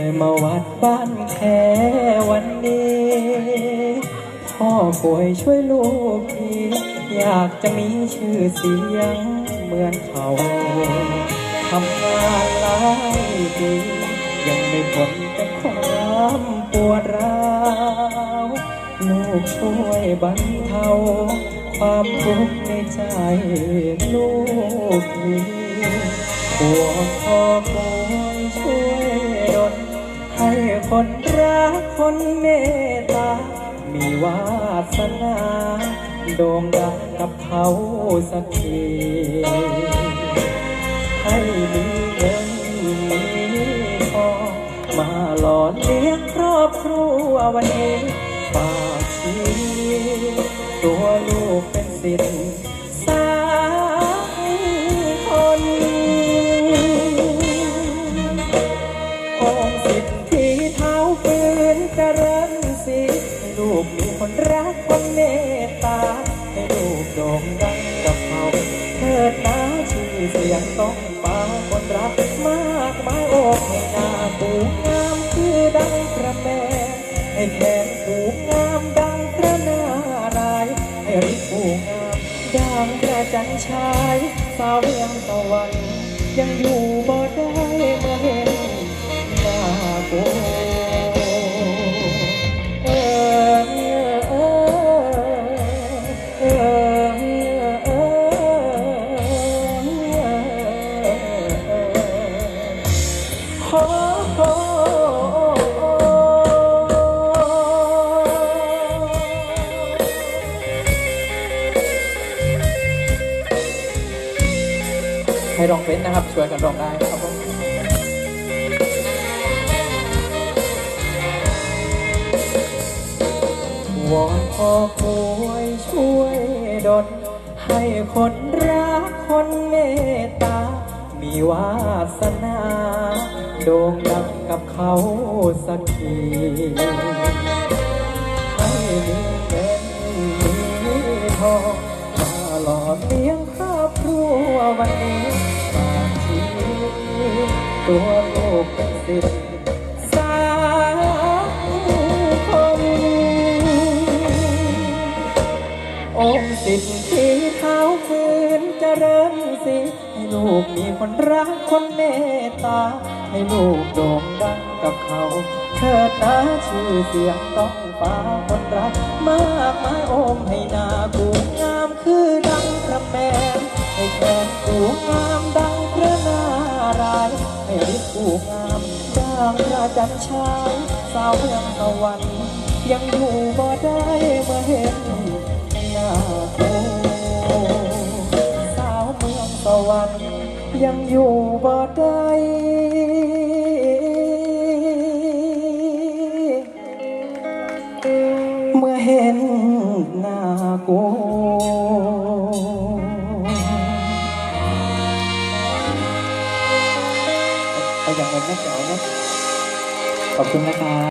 เลยมาวัดบ้านแค่วันนี้พ่อป่วยช่วยลูกทีอยากจะมีชื่อเสียงเหมือนเขาทำงานหลายปียังไม่พ้นเป็นความปวดร้าวลูกช่วยบรรเทาความทุกข์ในใจลูกนี้หัวพ่อป่วยช่วยดลให้ คนรักคนเมตตา มีวาสนา โด่งดังกับเขาสักทีให้มีเงินมีทองมาหล่อเลี้ยงครอบครัววันนี้ฝากชีวิตตัวลูกเป็นสิทธิ์ นรักคนเมตตา ให้ลูกโด่งดังกับเขาเถิดนะชื่อเสียงต้องฟ้าคนรักมากมายโอ้ให้หน้าปูงามคือดังพระแม่ให้แขนปูงามดังพระนารายให้ริบปูงามดังพระจันทร์ชายสาวเมืองตะวันยังอยู่บ่ได้ ให้ร้องเป็นนะครับ ช่วยกันร้องได้ครับผมวอนพ่อป่วยช่วยดลให้คนรักคนเมตตา มีวาสนา โด่งดังกับเขาสักทีให้มีเงินมีทองมาหล่อเลี้ยงครอบครัววันนี้ ตัวลูกเป็นสิทธิ์สามคนองค์สิทธิ์ที่เท้าคืนเจริญสิให้ลูกมีคนรักคนเมตตา ให้ลูกโด่งดังกับเขาเถิดนะชื่อเสียงต้องฟ้าคนรักมากมายอมให้นากูงามคือดังพระแม่ให้แขนกูงาม ดังระจันทร์ชายสาวเมืองสวรรค์ยังอยู่บ่ได้เมื่อเห็นหน้าโกสาวเมืองสวรรค์ยังอยู่บ่ได้เมื่อเห็นหน้าโกเอาอย่างนั้นะเจ๋วนะ ขอบคุณนะครับ